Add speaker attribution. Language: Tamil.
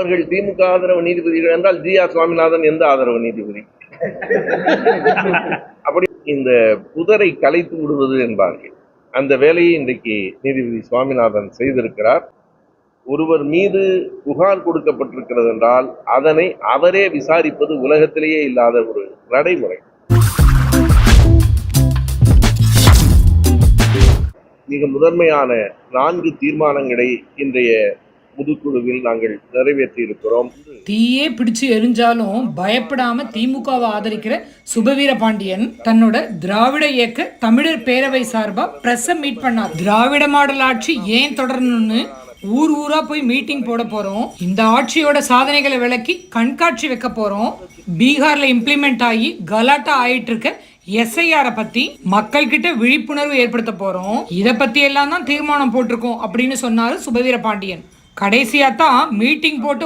Speaker 1: அவர்கள் திமுக ஆதரவு நீதிபதிகள் என்றால் ஜி ஆர் சுவாமிநாதன் எந்த ஆதரவு நீதிபதி? அப்படி இந்த புதரை கலைத்து விடுவது என்பார்கள். அந்த வேலையை இன்றைக்கு நீதிபதி சுவாமிநாதன் செய்திருக்கிறார். ஒருவர் மீது புகார் கொடுக்கப்பட்டிருக்கிறது என்றால் அதனை அவரே விசாரிப்பது உலகத்திலேயே இல்லாத ஒரு நடைமுறை. மிக முதன்மையான நான்கு தீர்மானங்களை இன்றைய முதுக்குழுவில் நாங்கள் நிறைவேற்றி இருக்கிறோம்
Speaker 2: தீயே பிடிச்சு எரிஞ்சாலும் பயப்படாம திமுகவை ஆதரிக்கிற சுபவீர பாண்டியன் தன்னோட திராவிட இயக்க தமிழர் பேரவை சார்பா பிரஸ் மீட் பண்ணார். திராவிட மாடல் ஆட்சி ஏன் தொடரணும்னு ஊர் ஊரா போய் மீட்டிங் போட போறோம். இந்த ஆட்சியோட சாதனைகளை விளக்கி கண்காட்சி வைக்க போறோம். பீகார்ல இம்ப்ளிமெண்ட் ஆகி கலாட்டா ஆயிட்டு இருக்க எஸ்ஐஆரை பத்தி மக்கள் கிட்ட விழிப்புணர்வு ஏற்படுத்த போறோம். இதை பத்தி எல்லாம் தான் தீர்மானம் போட்டிருக்கோம் அப்படின்னு சொன்னாரு சுபவீர பாண்டியன். கடைசியாக தான் மீட்டிங் போட்டு